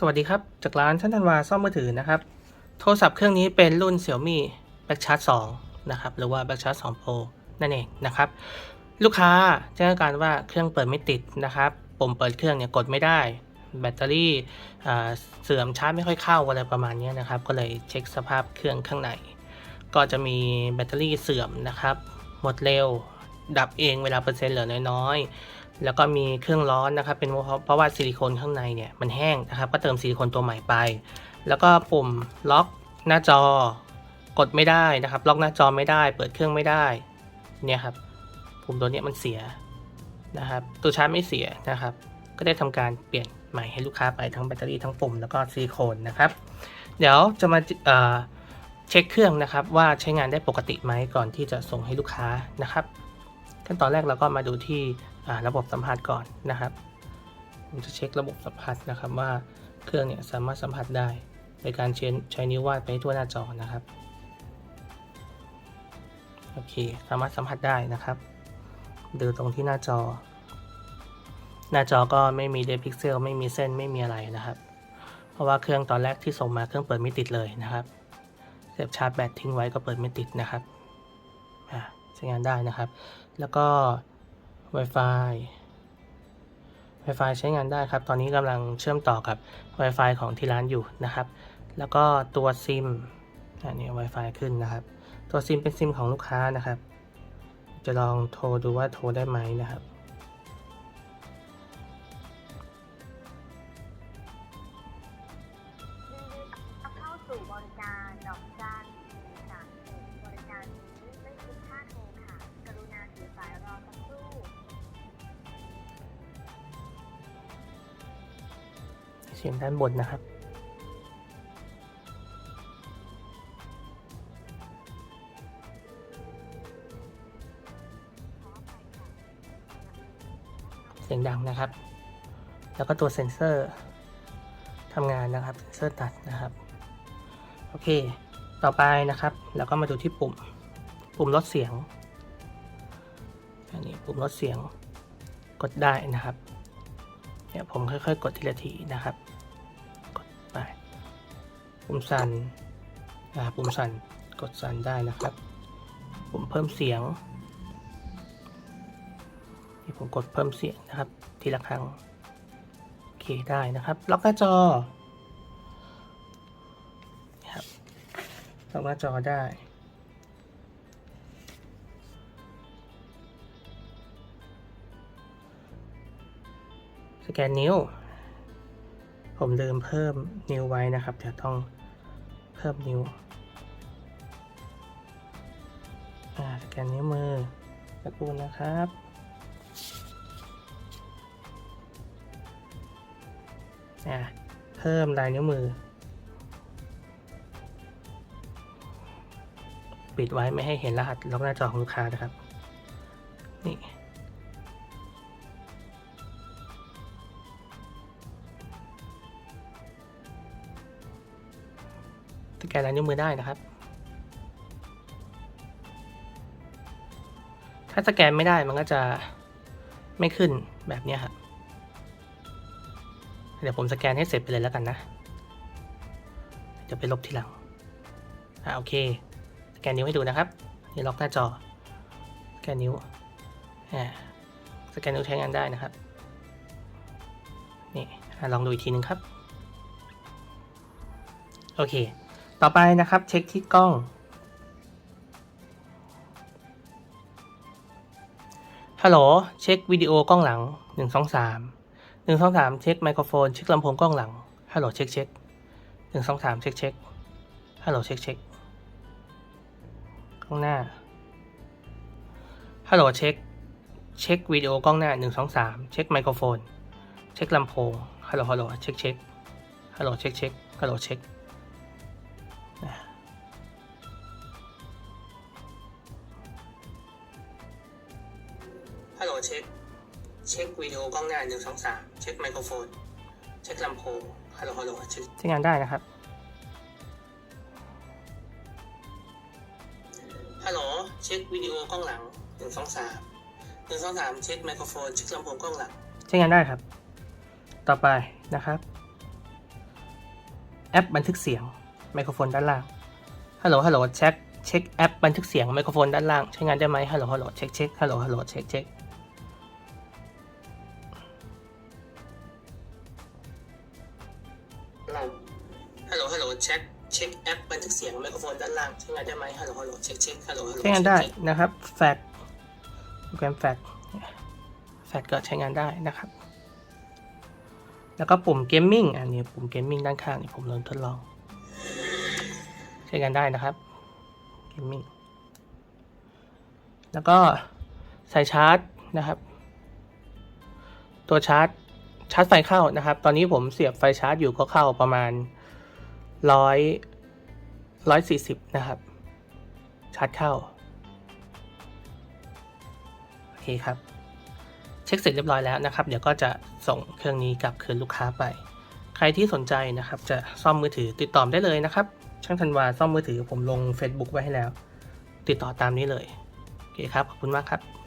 สวัสดีครับ จากร้านชั้นธันวาซ่อมมือถือนะครับ โทรศัพท์เครื่องนี้เป็นรุ่น Xiaomi Backcharge 2นะครับ หรือว่า Backcharge 2 Pro นั่นเองนะครับ ลูกค้าแจ้งการว่าเครื่องเปิดไม่ติดนะครับปุ่มเปิดเครื่องเนี่ยกดไม่ได้ แบตเตอรี่เสื่อมชาร์จไม่ค่อยเข้าอะไรประมาณนี้นะครับ ก็เลยเช็คสภาพเครื่องข้างใน ก็จะมีแบตเตอรี่เสื่อมนะครับ หมดเร็วดับเองเวลาเปอร์เซ็นต์เหลือน้อย แล้วก็มีเครื่องร้อนนะครับ เป็นเพราะว่าซิลิโคนข้างในเนี่ยมันแห้งนะครับ ก็เติมซิลิโคนตัวใหม่ไป แล้วก็ปุ่มล็อกหน้าจอกดไม่ได้นะครับ ล็อกหน้าจอไม่ได้ เปิดเครื่องไม่ได้ เนี่ยครับ ปุ่มตัวนี้มันเสียนะครับ ตัวชาร์จไม่เสียนะครับ ก็ได้ทำการเปลี่ยนใหม่ให้ลูกค้าไปทั้งแบตเตอรี่ทั้งปุ่มแล้วก็ซิลิโคนนะครับ เดี๋ยวจะมาเเช็คเครื่องนะครับ ว่าใช้งานได้ปกติไหมก่อนที่จะส่งให้ลูกค้านะครับขั้นตอนแรกเราก็มาดูที่ ระบบสัมผัสก่อนนะครับ ผมจะเช็คระบบสัมผัสนะครับว่าเครื่องเนี่ยสามารถสัมผัสได้โดยการเชนใช้นิ้ววาดไปทั่วหน้าจอนะครับโอเคสามารถสัมผัสได้นะครับดูตรงที่หน้าจอ หน้าจอก็ไม่มีเดพิกเซลไม่มีเส้นไม่มีอะไรนะครับ เพราะว่าเครื่องตอนแรกที่ส่งมาเครื่องเปิดไม่ติดเลยนะครับเสียบชาร์จแบตทิ้งไว้ก็เปิดไม่ติดนะครับอ่าใช้งานได้นะครับ แล้วก็ Wi-Fi Wi-Fi ใช้งานได้ครับ ตอนนี้กำลังเชื่อมต่อกับ Wi-Fi ของที่ร้านอยู่นะครับ แล้วก็ตัวซิมอันนี้ Wi-Fi ขึ้นนะครับ ตัวซิมเป็นซิมของลูกค้านะครับ จะลองโทรดูว่าโทรได้ไหมนะครับ เสียงด้านบนนะครับ เสียงดังนะครับ แล้วก็ตัวเซ็นเซอร์ทำงานนะครับ เซ็นเซอร์ตัดนะครับ โอเค ต่อไปนะครับแล้วก็มาดูที่ปุ่ม ปุ่มลดเสียง อันนี้ปุ่มลดเสียง กดได้นะครับเนี่ยผมค่อยๆ กดทีละทีนะครับ ปุ่มสั่นอ่าปุ่มสั่นกดสั่นได้นะครับ ปุ่มเพิ่มเสียงนี่ผมกดเพิ่มเสียงนะครับ ทีละครั้งโอเคได้นะครับ ล็อกหน้าจอนะครับล็อกหน้าจอได้สแกนนิ้ว ผมลืมเพิ่มนิ้วไว้นะครับ เดี๋ยวต้องเพิ่มนิ้วอ่าสแกนนิ้วมือสักครู่นะครับเพิ่มลายนิ้วมือ ปิดไว้ไม่ให้เห็นรหัสล็อกหน้าจอของลูกค้านะครับ นี่ สแกนลายนิ้วมือได้นะครับ ถ้าสแกนไม่ได้มันก็จะไม่ขึ้นแบบนี้ครับ เดี๋ยวผมสแกนให้เสร็จไปเลยแล้วกันนะเดี๋ยวไปลบทีหลัง อ่าโอเค สแกนนิ้วให้ดูนะครับ นี่ล็อกหน้าจอ สแกนนิ้ว อ่า สแกนนิ้วใช้งานได้นะครับ นี่ลองดูอีกทีหนึ่งครับ โอเค ต่อไปนะครับ เช็คที่กล้อง ฮัลโหล เช็ควิดีโอกล้องหลัง 1 2 3 1 2 3 เช็คไมโครโฟน เช็คลำโพงกล้องหลัง ฮัลโหลเช็คเช็ค1 2 3 เช็คเช็ค ฮัลโหลเช็คเช็ค กล้องหน้า ฮัลโหลเช็ค เช็ควิดีโอกล้องหน้า 1 2 3 เช็คไมโครโฟน เช็คลำโพง ฮัลโหลฮัลโหลเช็คเช็ค ฮัลโหลเช็คเช็ค ฮัลโหลเช็ค ฮัลโหลเช็ค เช็ควิดีโอกล้องหน้าหนึ่งสองสามเช็คไมโครโฟน เช็คลำโพงฮัลโหลฮัลโหลเช็คใช้งานได้นะครับ ฮัลโหลเช็ควิดีโอกล้องหลังหนึ่งสองสามหนึ่งสองสามเช็คไมโครโฟน เช็คลำโพงกล้องหลัง ใช้งานได้ครับ ต่อไปนะครับ แอปบันทึกเสียง ไมโครโฟนด้านล่าง ฮัลโหล ฮัลโหล เช็ค เช็คแอปบันทึกเสียงไมโครโฟนด้านล่าง ใช้งานได้ไหมฮัลโหล ฮัลโหล เช็ค เช็ค ฮัลโหล ฮัลโหล เช็ค เช็คฮัลโหล ฮัลโหล เช็ค เช็คแอปบันทึกเสียงไมโครโฟนด้านล่าง ใช้งานได้ไหมฮัลโหล ฮัลโหล เช็ค เช็ค ฮัลโหล ฮัลโหล ใช้งานได้นะครับ แฟกโปรแกรมแฟกแฟกก็ใช้งานได้นะครับ แล้วก็ปุ่มเกมมิ่ง อันนี้ปุ่มเกมมิ่งด้านข้างนี่ผมเริ่มทดลอง ใช้งานได้นะครับเกมมิ่งแล้วก็สายชาร์จนะครับ ตัวชาร์จชาร์จไฟเข้านะครับ ตอนนี้ผมเสียบไฟชาร์จอยู่ก็เข้าประมาณร้อยร้อยสี่สิบนะครับ ชาร์จเข้า โอเคครับ เช็คเสร็จเรียบร้อยแล้วนะครับ เดี๋ยวก็จะส่งเครื่องนี้กลับคืนลูกค้าไป ใครที่สนใจนะครับ จะซ่อมมือถือติดต่อได้เลยนะครับ ช่างธันวาซ่อมมือถือผมลง Facebook ไว้ให้แล้ว ติดต่อตามนี้เลย โอเคครับ ขอบคุณมากครับ